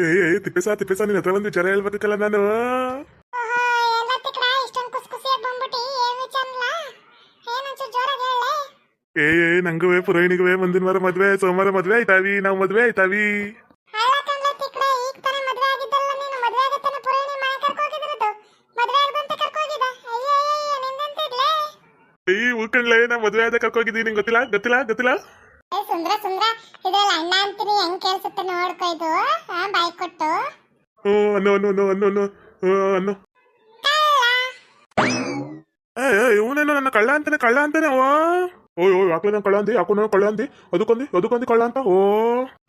ಏ ಏ ತಿಪ್ಪೇಸ ತಿಪ್ಪೇಸ ನಿನ್ನ ಹತ್ರ ಒಂದು ವಿಚಾರ ಹೇಳ್ಬೇಕಲ್ಲ ನಾನು. ಏ ಏ ನಂಗುವೆ ಪುರೋಹಿಣಿಗುವೆ ಮುಂದಿನ ವಾರ ಮದ್ವೆ ಸೋಮವಾರ ಮದ್ವೆ ಆಯ್ತಾವಿ ನಾವು ಮದ್ವೆ ಆಯ್ತಾವಿ. ಈ ಉಳ್ಕಂಡ್ಲೆ ನಾ ಮದ್ವೆ ಆದ ಕರ್ಕೋಗಿದ್ದೀನಿ ಗೊತ್ತಿಲ್ಲ ಗೊತ್ತಿಲ್ಲ ಗೊತ್ತಿಲ್ಲ? ಸುಂದ್ರ ಸುಂದ್ರ ಇದ್ರಲ್ಲಿ ಅಣ್ಣ ಅಂತೀನಿ ಹೆಂಗ್ ಕೇಳಿಸುತ್ತೆ ನೋಡ್ಕೊ ಇದು. ಹಾ ಬಾಯ್ ಕೊಟ್ಟು. ಹ್ಞೂ ಅನ್ನು ಅನ್ನು ಅನ್ನು ಅನ್ನು ಅನ್ನು ಏ ಇವನೇನೋ ನನ್ನ ಕಳ್ಳ ಅಂತಾನೆ ಕಳ್ಳ ಅಂತಾನೆ ಓ. ಓಯ್ ಓಯ್ ಯಾಕೆ ನಾನು ಕಳ್ಳ ಅಂದಿ ಯಾಕೋ ನಾನು ಕಳ್ಳ ಅಂದಿ? ಅದಕ್ಕೊಂದಿ ಅದಕ್ಕೊಂದಿ ಕಳ್ಳ ಅಂತ ಓ.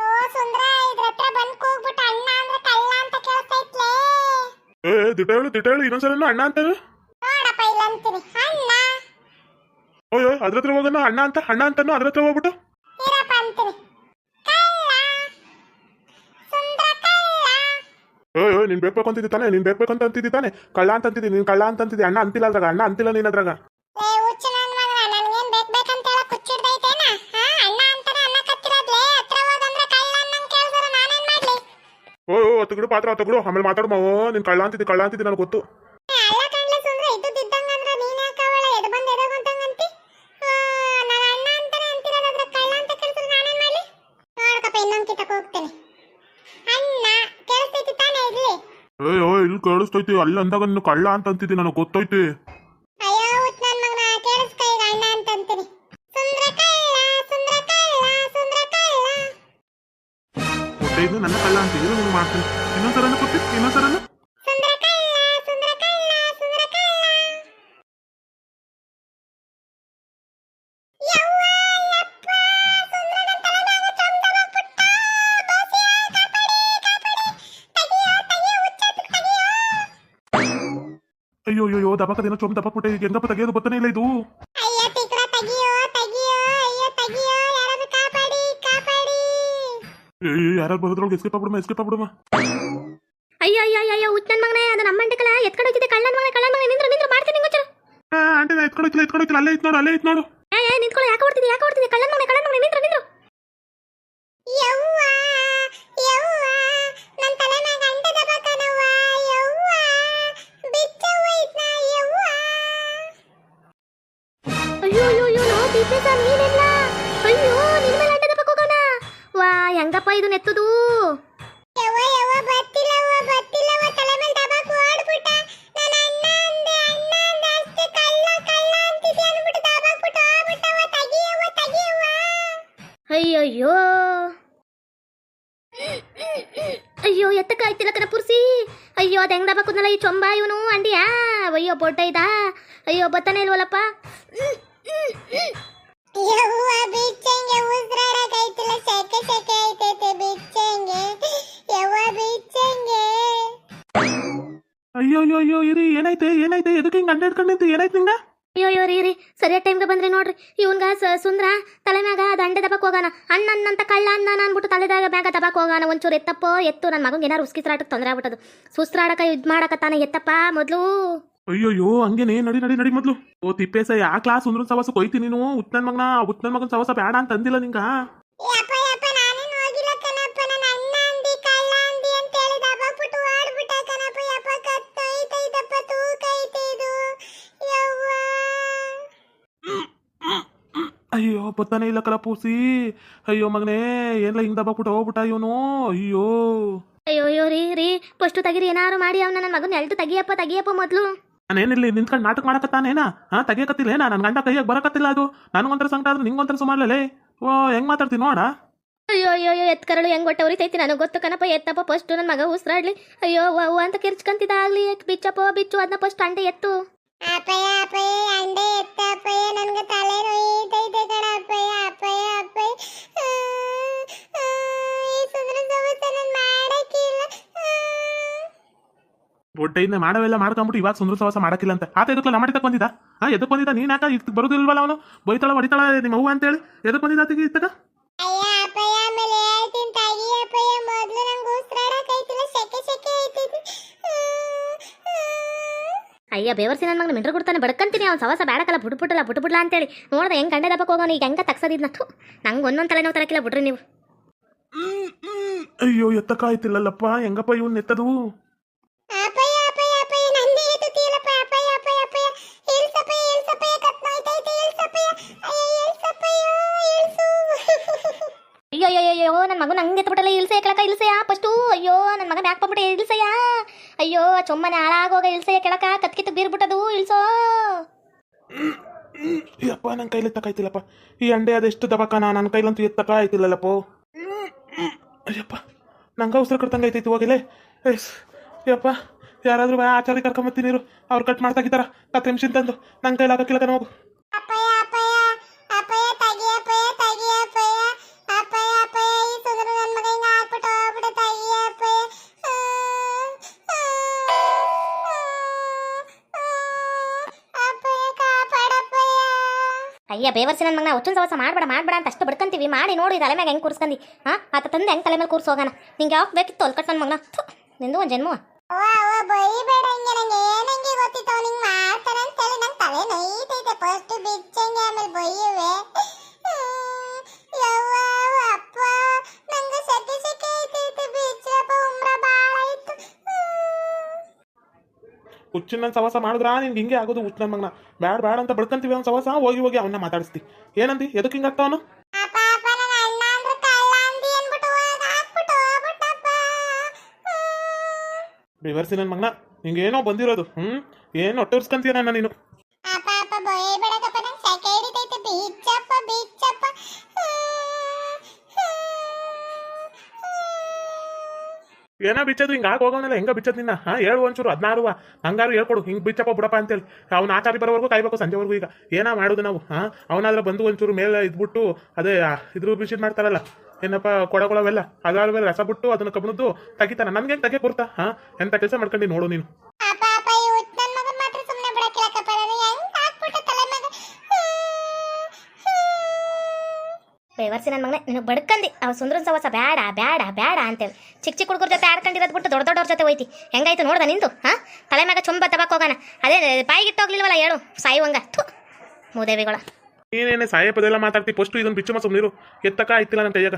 ಓ ಸುಂದ್ರ ಇದ್ರ ಹತ್ರ ಬಂದ್ ಕೂಗ್ಬಿಟ್ಟು ಅಣ್ಣ ಅಂದ್ರೆ ಕಳ್ಳ ಅಂತ ಕೇಳ್ತೈತ್ಲೆ ಏ ಏ, ದಿಟ ಹೇಳು ದಿಟ ಹೇಳು ಇನ್ನೊಂದ್ಸಲ ಅಣ್ಣ ಅಂತಾನೆ ನೋಡಪ್ಪ ಇಲ್ಲ ಅಂತೀನಿ ಅಣ್ಣ. ಓಯ್ ಓಯ್ ಅದ್ರ ಹತ್ರ ಹೋಗೋಣ ಅಣ್ಣ ಅಂತ ಅಣ್ಣ ಅಂತಾನು ಅದ್ರ ಹತ್ರ ಹೋಗ್ಬಿಟ್ಟು. ನೀನ್ ಬೇಕು ಅಂತಿದ್ದಿ ತಾನೆ ನೀನ್ ಬೇಕು ಅಂತ ಅಂತಿದ್ದಿ ತಾನೆ. ಕಳ್ಳ ಅಂತ ಅಂತಿದ್ದಿ ನೀನ್ ಕಳ್ಳ ಅಂತ ಅಂತಿದ್ದಿ ಅಣ್ಣ ಅಂತಿಲ್ಲ ಅದ್ರಾಗ ಅಣ್ಣ ಅಂತಿಲ್ಲ ನೀನ್ ಅದ್ರಾಗ. ಓ ತಗಡು ಪಾತ್ರ ತಗಡು ಆಮೇಲೆ ಮಾತಾಡು ಮಾವೋ ನೀನ್ ಕಳ್ಳ ಅಂತಿದ್ದಿ ಕಳ್ಳ ಅಂತಿದ್ದಿ ನನಗೆ ಗೊತ್ತು. ಅಣ್ಣ ಹೋಗ್ತೇನೆ. ಇರ್ಲಿ ಏಯ್ ಓ ಇಲ್ಲಿ ಕೇಳಿಸ್ತೈತಿ ಅಲ್ಲಿ ಅಂದಾಗ ನೀನು ಕಳ್ಳ ಅಂತ ಅಂತಿದ್ದಿ ನನಗೆ ಗೊತ್ತೈತಿ. ಅಯ್ಯೋ ಹುಚ್ಚ ನನ್ ಮಗನ ಕೇಳಿಸ್ಕ ಈಗ ಅಣ್ಣ ಅಂತ ಸುಂದ್ರ ಕಳ್ಳ ಸುಂದ್ರ ಕಳ್ಳ ಸುಂದ್ರ ಕಳ್ಳ. ಇದು ನನ್ನ ಕಳ್ಳ ಅಂತ ಇದು ನಿಮ್ಗೆ ಮಾಡ್ತೀನಿ. ಇನ್ನೊಂದ್ಸರನ ಕೊಟ್ಟಿ ಇನ್ನೊಂದ್ಸರನ ಅಯ್ಯೋ ಅಯ್ಯೋ ದಬಕದೇನೋ ಚೊಂಬ ದಬಕ್ಬಿಟ್ಟೆ. ಈಗ ಹೆಂಗಪ್ಪ ತೆಗಿಯೋದು ಗೊತ್ತಾನೆ ಇಲ್ಲ ಇದು? ಅಯ್ಯ ತಿಕ್ರ ತಗಿಯೋ ತಗಿಯೋ ಅಯ್ಯೋ ತಗಿಯೋ ಕಾಪಾಡಿ ಕಾಪಾಡಿ. ಏಯ್ ಯಾರು ಬರೋದ್ರೊಳಗೆ ಎಸ್ಕೇಪ್ ಆಗ್ಬಿಡಮ್ಮ ಎಸ್ಕೇಪ್ ಆಗ್ಬಿಡಮ್ಮ ಅಯ್ಯೋ ಅಯ್ಯೋ ಅಯ್ಯೋ ಮಗನೇ ಅದು ನಮ್ಮ ಅಂಟಕಲ. ಎತ್ಕಡೆ ಹೋಗಿದೆ ಕಳ್ಳನ ಮಗನೇ ಕಳ್ಳನ ಮಗನೇ ನಿಂದ್ರು ನಿಂದ್ರು ಮಾಡ್ತೀನಿ ಆ ಆಂಟಿ ನಾ ಎತ್ಕೊಳಕ್ಕಿಲ್ಲ ಎತ್ಕೊಳಕ್ಕಿಲ್ಲ ಅಲ್ಲೇ ಇತ್ತು ನೋಡು ಅಲ್ಲೇ ಇತ್ತು ನೋಡು. ಏ ನಿಂತ್ಕೊಳ್ಳಿ ಯಾಕೆ ಓಡ್ತಿದ್ದೆ ಯಾಕೆ ಓಡ್ತಿದ್ದೆ ಕಳ್ಳನ ಮಗನೇ ಕಳ್ಳನ ಮಗನೇ ನಿಂದ್ರು ನಿಂದ್ರು ಯವ್ವ ಅಣ್ಣ ಅಂದೆ ಅಷ್ಟೇ ಕಳ್ಳ ಕಳ್ಳ ಅಂತಿದ್ದೆ ಅಂದ್ಬಿಟ್ಟು ದಬಾಕ್ಬಿಟ್ಟು ಹೋಗ್ಬಿಟ್ಟವ್ವ ತಗಿಯವ್ವ ತಗಿಯವ್ವ ಅಯ್ಯಯ್ಯೋ. ಅಯ್ಯೋ ಎತ್ತಕ ಆಯ್ತಿಲ್ಲ ಕಣ ಪುರ್ಸಿ. ಅಯ್ಯೋ ಅದು ಹೆಂಗ್ ದಬ್ಬಕ್ಕುದ್ನಲ್ಲ ಈ ಚೊಂಬ ಇವನು ಅಂಡಿಯಾ? ಅಯ್ಯೋ ಬೊಡ್ಡ ಇದ? ಅಯ್ಯೋ ಬತ್ತಾನೆ ಇಲ್ವಲ್ಲಪ್ಪ? ಯವ್ವ ಬಿಚ್ಚಂಗೆ ಉಸ್ರಾಡಕೈತಿಲ್ಲ ಸೆಕೆ ಸೆಕೆ ಐತೈತೆ ಬಿಚ್ಚಂಗೆ. ಯವ್ವ ಬಿಚ್ಚಂಗೆ. ಅಯ್ಯೋ ಅಯ್ಯೋ ಅಯ್ಯೋ ಇರಿ ಏನಾಯ್ತೆ ಏನಾಯ್ತೆ ಎದಕ್ಕೆ ಹಿಂಗೆ ಅಡ್ಡ ಇಟ್ಕೊಂಡಿತ್ತು ಏನಾಯ್ತು ನಿಂಗ? ಅಯ್ಯೋ ಅಯ್ಯೋ ರೀ ರೀ ಸರಿಯಾದ ಟೈಮ್ಗೆ ಬಂದ್ರಿ ನೋಡ್ರಿ. ಇವನ್ಗ ಸ ಸುಂದ್ರ ತಲೆ ಮ್ಯಾಗ ದಂಡೆ ದಬಕ್ ಹೋಗಾನ. ಅಣ್ಣ ಅನ್ನಂತ ಕಳ್ಳ ಅನ್ನ ಅನ್ಬಿಟ್ಟು ತಲೆದಾಗ ಮ್ಯಾಗ ದಬಕ್ ಹೋಗಾನ. ಒಂಚೂರು ಎತ್ತಪ್ಪ ಎತ್ತು. ನನ್ನ ಮಗಂಗೆ ಏನಾರು ಉಸ್ಕಿಸ್ರಾಟಕ್ಕೆ ತೊಂದರೆ ಆಗ್ಬಿಟ್ಟದು. ಸುಸ್ರಾಡಕ ಇದು ಮಾಡಕತ್ತಾನೆ ಎತ್ತಪ್ಪ ಮೊದಲು. ಅಯ್ಯೋಯ್ಯೋ ಹಂಗೇನೆ ನಡಿ ನಡಿ ನಡಿ ಮೊದ್ಲು. ಓ ತಿಪ್ಪೇಸ ಯಾ ಕ್ಲಾಸ್ ಉಂದ್ರ ಸವಾಸ ಕೊಯ್ತಿ ನೀನು. ಉತ್ನನ್ ಮಗನ ಉತ್ನನ್ ಮಗನ ಸವಾಸ ಬೇಡ ಅಂತ ಅಂದಿಲ್ಲ ನಿಂಗ? ಅಯ್ಯೋ ಬತ್ತಾನೆ ಇಲ್ಲ ಕಲ ಪೂಸಿ ಅಯ್ಯೋ ಮಗನೇ ಏನ್ಲ ಹಿಂಗ್ ದಬ್ಬಾಕ್ಬಿಟ್ಟು ಹೋಗ್ಬಿಟ್ಟ ಇವನು? ಅಯ್ಯೋ. ಅಯ್ಯೋ ಅಯ್ಯೋ ರೀ ರೀ. ಫಸ್ಟು ತೆಗೀರಿ ಏನಾರು ಮಾಡಿ ಅವ್ನ ನನ್ನ ಮಗನ ಎಲ್ಟು ತೆಗಿಯಪ್ಪ ತೆಗಿಯಪ್ಪ ಮೊದಲು. ನಾನೇನಿಲ್ಲ ನಿಂತ್ಕೊಂಡು ನಾಟಕ ಮಾಡಕತ್ತಾನೇನಾ ಹಾ ತೆಗಿಯಕತ್ತಿಲ್ಲ ಏನ? ನನ್ನ ಗಂಡ ಕೈಯಾಗ ಬರಕತ್ತಿಲ್ಲ ಅದು. ನನಗೊಂಥರ ಸಂಕಟ ಆದ್ರೆ ನಿಂಗೊಂಥರ ಸುಮಾರ್ಲೇ. ಓ ಹೆಂಗ್ ಮಾತಾಡ್ತೀನಿ ನೋಡ. ಅಯ್ಯೋ ಅಯ್ಯೋ ಅಯ್ಯೋ ಎತ್ಕರಳು ಹೆಂಗ್ ಹೊಟ್ಟೆ ಉರಿತೈತಿ ನನಗೆ ಗೊತ್ತು ಕಣಪ್ಪ ಎತ್ತಪ್ಪ ಫಸ್ಟ್ ನನ್ನ ಮಗ ಉಸಿರಾಡ್ಲಿ. ಅಯ್ಯೋ ಅವ್ವ ಅವ್ವ ಅಂತ ಕಿರ್ಚ್ಕಂತಿದ್ದ ಆಗ್ಲಿ ಬಿಚ್ಚಪ್ಪ ಬಿಚ್ಚು ಅದನ್ನ ಫಸ್ಟ್ ಅಂಡೆ ಎತ್ತು. ಅಪ್ಪಯ್ಯ ದೊಡ್ಡ ಮಾಡವೆಲ್ಲ ಮಾಡ್ಕೊಂಬಿಟ್ಟು ಇವಾಗ ಸುಂದರ ಸವಾಸ ಮಾಡಕ್ಕಿಲ್ಲ ಅಂತ. ಆತ ಎದಕ್ಕೆ ನಮ್ಮ ತಕ್ಕ ಬಂದಿದ್ದ? ಹಾ ಎದಕ್ಕೆ ಬಂದಿದ್ದ? ನೀನ್ ಯಾಕ ಇದ್ ಬರೋದಿಲ್ವಲ್ಲ ಅವನು? ಬೈತಾಳ ಹೊಡಿತಾಳ ನಿಮ್ಮ ಅವ್ವ ಅಂತೇಳಿ. ಎದಕ್ಕೆ ಬಂದಿದ್ದ ಆತಗೆ ಇತ್ತಕ ಅಯ್ಯ ಬೇವರ್ಸಿ ನನ್ನ ಮಗನ ಮಿಂಡ್ರ ಕೊಡ್ತಾನೆ. ಬಡ್ಕಂತೀನಿ ಅವ್ನು ಸವಾಸ ಬೇಡಕಲ್ಲ ಬಿಟ್ಬಿಟ್ಟಲ್ಲ ಬಿಟ್ಬಿಡ್ಲ ಅಂತೇಳಿ. ನೋಡ್ದೆ ಹೆಂಗ್ ಗಂಡೆ ದಪ್ಪಕ್ಕೆ ಹೋಗೋನು ಈಗ ಹೆಂಗ ತಗ್ಸದಿದ್ನ? ಥು ನಂಗೆ ಒಂದೊಂದು ತಲೆನೋವು ತರಕಿಲ್ಲ ಬಿಡ್ರಿ ನೀವು. ಅಯ್ಯೋ ಎತ್ತಕ ಆಯ್ತಿಲ್ಲಲ್ಲಪ್ಪ. ಹೆಂಗಪ್ಪ ಇವ್ನು ಎತ್ತದು? ಅಯ್ಯೋ ನಂಗೆ ಮಗನ ಎತ್ಬಿಟ್ಟಲ್ಲ ಇಲ್ಸೆ ಕೆಳಕ ಇಲ್ಸೆಯ ಫಸ್ಟು ಅಯ್ಯೋ ನನ್ನ ಮಗ ಮ್ಯಾಕ್ ಬಂದ್ಬಿಟ್ಟೆ ಇಲ್ಸೆಯ ಅಯ್ಯೋ, ಚೊಮ್ಮನೆ ಹಾಳಾಗೋಗ ಇಲ್ಸೆಯ ಕೆಳಕ ಕತ್ಕಿತ್ತು ಬೀರ್ಬಿಟ್ಟದು ಇಲ್ಸೋ ಯಪ್ಪ ನನ್ನ ಕೈಲಿ ಎತ್ತಕ್ಕಾಯ್ತಿಲ್ಲಪ್ಪ ಈ ಅಂಡೆ ಅದೆಷ್ಟು ದಬಕನ ನನ್ನ ಕೈಲಂತೂ ಎತ್ತಕ ಆಯ್ತಿಲ್ಲಲ್ಲಪ್ಪ. ಅಯ್ಯಪ್ಪ ನಂಗೆ ಉಸಿರು ಕಟ್ತಂಗೆ ಐತೈತಿ ಹೋಗಿಲೆ ಎಸ್, ಯಪ್ಪ, ಯಾರಾದ್ರೂ ಬಾ ಆಚಾರಿ ಕರ್ಕೊಂಬತ್ತೀನಿ ಅವ್ರು ಕಟ್ ಮಾಡ್ತಾಗಿದ್ದಾರ ಹತ್ತು ನಿಮಿಷ ತಂದು ನನ್ನ ಕೈಲಾಗಕ್ಕಿಲ್ಲ ಕಣ ಹೋಗು ಅಯ್ಯ, ಬೇವರ್ಸಿ ನನ್ನ ಮಗನ ಹುಚ್ಚಿನ ಸವಾಸ ಮಾಡಬೇಡ ಮಾಡಬೇಡ ಅಂತ ಅಷ್ಟು ಬಡ್ಕಂತೀವಿ. ಮಾಡಿ ನೋಡಿ ತಲೆ ಮ್ಯಾಗ ಹೆಂಗೆ ಕೂರ್ಸ್ಕಂದಿ. ಹಾಂ, ಆತ ತಂದೆ ಹೆಂಗೆ ತಲೆ ಮೇಲೆ ಕೂರ್ಸೋಗೋಣ ನಿಂಗೆ ಯಾಕೆ ಬೇಕಿತ್ತು ಅಲ್ಕಟ್ ನನ್ನ ಮಗನ? ನಿಂದು ಒಂದು ಜನ್ಮ. ಹುಚ್ಚಿನ ಸವಾಸ ಮಾಡಿದ್ರ? ನಿನ್ಗೆ ಹಿಂಗೆ ಆಗೋದು ಹುಚ್ಚು ನನ್ನ ಮಗನ. ಬ್ಯಾಡ ಬ್ಯಾಡ ಅಂತ ಬಡ್ಕಂತೀವಿ ಅವ್ನ ಸವಾಸ ಹೋಗಿ ಹೋಗಿ ಅವನ್ನ ಮಾತಾಡಿಸ್ತಿ. ಏನಂದಿ? ಎದಕ್ಕೆ ಹಿಂಗೆ ಆಗ್ತಾವನು? ಅಪ್ಪ ನನ್ನ ಅಣ್ಣ ಹಿಂಗೇನೋ ಹೋಗ್ಬಿಟ್ಟಪ್ಪ. ಹ್ಮ್. ಮಗನ. ನಿಂಗೆ ಏನೋ ಬಂದಿರೋದು. ಹ್ಞೂ ಏನು ಹೊಟ್ಟೆ ಉರ್ಸ್ಕೊಂತೀಯ ನನ್ನ ನೀನು? ಏನೋ ಬಿಚ್ಚದು? ಹಿಂಗೆ ಆಗಿ ಹೋಗೋಣಲ್ಲ ಹೆಂಗ ಬಿಚ್ಚದ್ ನಿನ್ನ? ಹಾಂ, ಹೇಳು ಒಂಚೂರು ಹದಿನಾರು ಹಂಗಾರು ಹೇಳ್ಕೊಡು. ಹಿಂಗೆ ಬಿಚ್ಚಪ್ಪ ಬಿಡಪ್ಪ ಅಂತೇಳಿ. ಅವ್ನ ಆಚಾರಿ ಬರೋವರೆಗೂ ಕಾಯ್ಬೇಕು, ಸಂಜೆವರೆಗೂ ಈಗ. ಏನೋ ಮಾಡೋದು ನಾವು? ಹಾಂ, ಅವನಾದ್ರೆ ಬಂದು ಒಂಚೂರು ಮೇಲೆ ಇದ್ಬಿಟ್ಟು, ಅದೇ ಇದ್ರೂ ಬಿಸಿದ್ ಮಾಡ್ತಾರಲ್ಲ. ಏನಪ್ಪ, ಕೊಡಗೊಳವೆಲ್ಲ ಅದಾದ್ಮೇಲೆ ರಸ ಬಿಟ್ಟು ಅದನ್ನ ಕಬ್ಬಣದ್ದು ತಗಿತಾನ. ನನ್ಗೆ ಹೆಂಗೆ ತಗೆ ಬರ್ತಾ ಹಾ ಎಂಥ ಕೆಲಸ ಮಾಡ್ಕೊಂಡು ನೋಡು ನೀನು ಅಪ್ಪ ಅಪ್ಪ ಈ ಹುಚ್ಚ ನನ್ ಮಗನ್ ಮಾತ್ರ ಸುಮ್ನೆ ಬಿಡಕ್ಕಿಲ್ಲಕ್ಕಪ್ಪ ನಾನು ಹೆಂಗ್ ಹಾಕ್ಬಿಟ್ಟ ತಲೆ ಮ್ಯಾಗ ಬೇವರ್ಸಿ ನನ್ನ ಮಗನೇ ನಿನಗೆ ಬಡ್ಕಂದಿ. ಅವ್ ಸುಂದ್ರನ್ ಸವಸ ಬೇಡ ಬೇಡ ಬೇಡ ಅಂತೇಳಿ. ಚಿಕ್ಕ ಚಿಕ್ಕ ಹುಡುಗರ ಜೊತೆ ಆಡ್ಕೊಂಡಿರೋದು ಬಿಟ್ಟು ದೊಡ್ಡ ದೊಡ್ಡವ್ರ ಜೊತೆ ಹೋಯ್ತಿ. ಹೆಂಗಾಯ್ತು ನೋಡ್ದ ನಿಂದು ಹಾಂ? ತಲೆ ಮ್ಯಾಗ ಚುಂಬ ತಬಕ್ ಹೋಗೋಣ ಅದೇ ಬಾಯಿಗಿಟ್ಟೋಗ್ಲಿಲ್ವಲ್ಲ ಹೇಳು ಸಾಯುವಂಗ ಥು ಮೂದೇವಿಗಳ. ಏನೇನೆ ಸಾಯ ಪದೆಲ್ಲ ಮಾತಾಡ್ತಿ ಫಸ್ಟು ಇದೊಂದು ಬಿಚ್ಚು ಮಸು ನೀರು ಎತ್ತಕ ಆಯ್ತಿಲ್ಲ ನನ್ನ ಕೈಯಾಗ.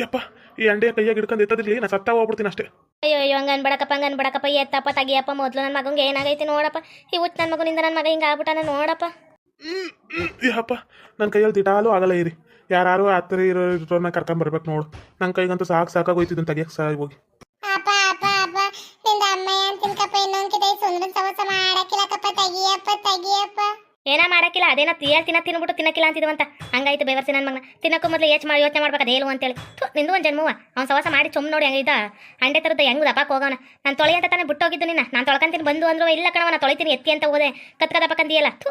ಯಪ್ಪ ಈ ಅಂಡೆಯ ಕೈಯಾಗ ಹಿಡ್ಕೊಂಡು ಎತ್ತದಿರ್ಲಿ ನಾ ಸತ್ತ ಹೋಗ್ಬಿಡ್ತೀನಿ ಅಷ್ಟೇ. ಅಯ್ಯೋ ಅಯ್ಯೋ ಹಂಗ ಅನ್ಬೇಡಕಪ್ಪ ಹಂಗನ್ ಅನ್ಬೇಡಕಪ್ಪ. ಎತ್ತಪ್ಪ ತಗಿಯಪ್ಪ ಮೊದಲು ನನ್ನ ಮಗಂಗೆ ಏನಾಗೈತಿ ನೋಡಪ್ಪ. ಈ ಹುಚ್ಚ ನನ್ನ ಮಗನಿಂದ ನನ್ನ ಮಗ ಹಿಂಗೆ ಆಗ್ಬಿಟ್ಟಾನ ನೋಡಪ್ಪ. ಯಪ್ಪ ನನ್ನ ಕೈಯಲ್ಲಿ ದಿಟಾಲು ಆಗಲ್ಲ ಇರಿ. ಯಾರು ಹತ್ತಿರ ಇರೋರನ್ನ ಕರ್ಕೊಂಬರ್ಬೇಕು ನೋಡು. ನನ್ನ ಕೈಗಂತೂ ಸಾಕು ಸಾಕಾಗೋಯ್ತಿದ್ದನ್ನು ತೆಗಿಯಕ್ಕೆ ಸಾರಿ ಹೋಗಿ. ಅಪ್ಪ ಅಪ್ಪ ಅಪ್ಪ ನಿಂದ ಅಮ್ಮಯ್ಯ ಅಂತಿನ್ಕಪ್ಪ ಇನ್ನೊಂದ್ ಕಿತ ಈ ಸುಂದರ ಸವಸ ಮಾಡಕ್ಕಿಲ್ಲಕ್ಕಪ್ಪ ತೆಗಿಯಪ್ಪ ತೆಗಿಯಪ್ಪ ಏನ ಮಾಡಕ್ಕಿಲ್ಲ ಅದೇನ ತೀಯ ತಿನ್ನ ತಿನ್ಬಿಟ್ಟು ತಿನ್ನಕ್ಕಿಲ್ಲ ಅಂತಿದ್ವಂತ. ಹಂಗಾಯ್ತು ಬೇವರ್ಸಿ ನನ್ನ ಮಗನ. ತಿನ್ನಕ್ಕೂ ಮೊದಲು ಏಚ್ ಮಾಡಿ ಯೋಚನೆ ಮಾಡ್ಬೇಕು ಅದೇನು ಅಂತೇಳಿ. ಥು, ನಿಂದು ಒಂದು ಜನ್ಮವ. ಅವ್ನು ಸವಾಸ ಮಾಡಿ ಚುಮ್ ನೋಡಿ ಹಂಗಿದ್ದ ಅಂಡೆ ತರದ ಹೆಂಗ್ ದಪಾಕ್ ಹೋಗೋಣ ನಾನು ತೊಳೆ ಅಂತ ತಾನೇ ಬಿಟ್ಟೋಗಿದ್ದು ನಿನ್ನ. ನಾನು ತೊಳ್ಕೊಂತೀನಿ ಬಂದು ಅಂದ್ರು ಇಲ್ಲ ಕಣವ ನಾನು ತೊಳಿತೀನಿ ಎತ್ತಿ ಅಂತ ಹೋದೆ. ಕತ್ಕ ದಪಕಂದಿಯಲ್ಲ ಥು.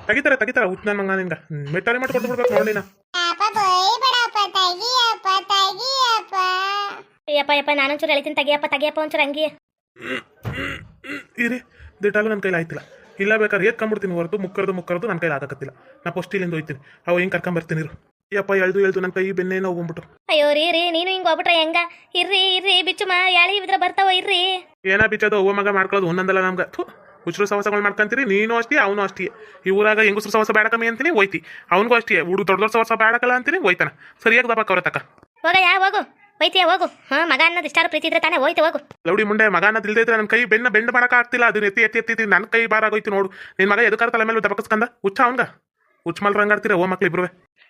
ತೆಗಿತಾರೆ ತೆಗಿತಾರೆ ಹುಚ್ಚ ನನ್ನ ಮಗ ನಿಂಗೆ ಮೆಟ್ಟಾರಿ ಮಾಡಿ ಕೊಟ್ಟು ಬಿಡ್ಬೇಕು ನೋಡಿ ನಾ ಅಪ್ಪ ಬೈಬೇಡಪ್ಪ ತೆಗಿಯಪ್ಪ ತೆಗಿಯಪ್ಪ ಅಯ್ಯಪ್ಪ ಯಪ್ಪ ನಾನೊಂಚೂರು ಹೇಳ್ತೀನಿ ತೆಗಿಯಪ್ಪ ತೆಗಿಯಪ್ಪ ಒಂಚೂರು ಹಂಗೆ ಇರಿ ದಿಟಾಲು ನನ್ನ ಕೈಲಿ ಆಯ್ತಿಲ್ಲ. ಇಲ್ಲ ಬೇಕಾದ್ರೆ ಏತ್ಕೊಂಡ್ಬಿಡ್ತೀನಿ ಹೊರತು ಮುಕ್ಕರದು ಮುಕ್ಕರದು ನನ್ನ ಕೈಲಿ ಆಗಕತ್ತಿಲ್ಲ. ನಾ ಫಸ್ಟ್ ಇಲ್ಲಿಂದ ಹೋಯ್ತೀನಿ. ಅವು ಹಿಂಗೆ ಕರ್ಕೊಂಬರ್ತೀನಿ ಇರು. ಯಪ್ಪ ಎಳ್ದು ಎಳ್ದು ನನ್ನ ಕೈ ಬೆನ್ನೇ ನೋವು ಬಂದ್ಬಿಟ್ರು. ಅಯ್ಯೋ ರೀ ರೀ ನೀನು ಹಿಂಗ್ ಹೋಗ್ಬಿಟ್ರೆ ಹೆಂಗ? ಇರ್ರಿ ಇರ್ರಿ ಬಿಚ್ಚುಮ ಯಾಳಿ ಇದ್ರ ಬರ್ತಾವ ಇರ್ರಿ. ಏನ ಬಿಚ್ಚೋದು ಓ ಮಗ ಮಾಡ್ಕೊಳ್ಳೋದು ಒಂದೊಂದಲ್ಲ ನಮ್ಗೆ. ಥು ಹುಚ್ಚರು ಸವಸಗಳು ಮಾಡ್ಕೊಂತೀರಿ ನೀನು ಅಷ್ಟೇ ಅವನು ಅಷ್ಟೇ. ಈ ಊರಾಗ ಹೆಂಗಸ್ರು ಸವಸ ಬೇಡ ಕಮ್ಮಿ ಅಂತೀನಿ ಹೋಯ್ತಿ. ಅವನಿಗೂ ಅಷ್ಟೇ ಹುಡು ದೊಡ್ಡ ದೊಡ್ಡ ಸವಸ ಬೇಡಕಲ್ಲ ಅಂತೀನಿ ಹೋಯ್ತಾನ. ಸರಿಯಾಗಿ ದಪ್ಪ ಕವರ ತಕ. ಹೋಗ ಯಾ ಹೋಗು. ಹೋಯ್ತಿಯ ಹೋಗು. ಹಾ ಮಗ ಅನ್ನೋದು ಇಷ್ಟಾರು ಪ್ರೀತಿ ಇದ್ರೆ ತಾನೇ ಹೋಯ್ತು ಹೋಗು. ಲೌಡಿ ಮುಂಡೆ ಮಗನ ಇದ್ರೆ ನನ್ನ ಕೈ ಬೆನ್ನ ಬೆಂಡ್ ಮಾಡಕ ಆಗ್ತಿಲ್ಲ. ಅದನ್ನ ಎತ್ತಿ ಎತ್ತಿ ಎತ್ತಿ ನನ್ನ ಕೈ ಬಾರ ಆಗೋಯ್ತು ನೋಡು. ನಿನ್ನ ಮಗ ಎದಕ್ಕಾರ ತಲೆ ಮೇಲೆ ದಬಕಸ್ಕಂದ ಹುಚ್ಚ ಅವನ್ಗ? ಹುಚ್ಚ ಮಲ್ ರಂಗಾಡ್ತೀರ ಓ ಮಕ್ಳು ಇಬ್ರುವೆ?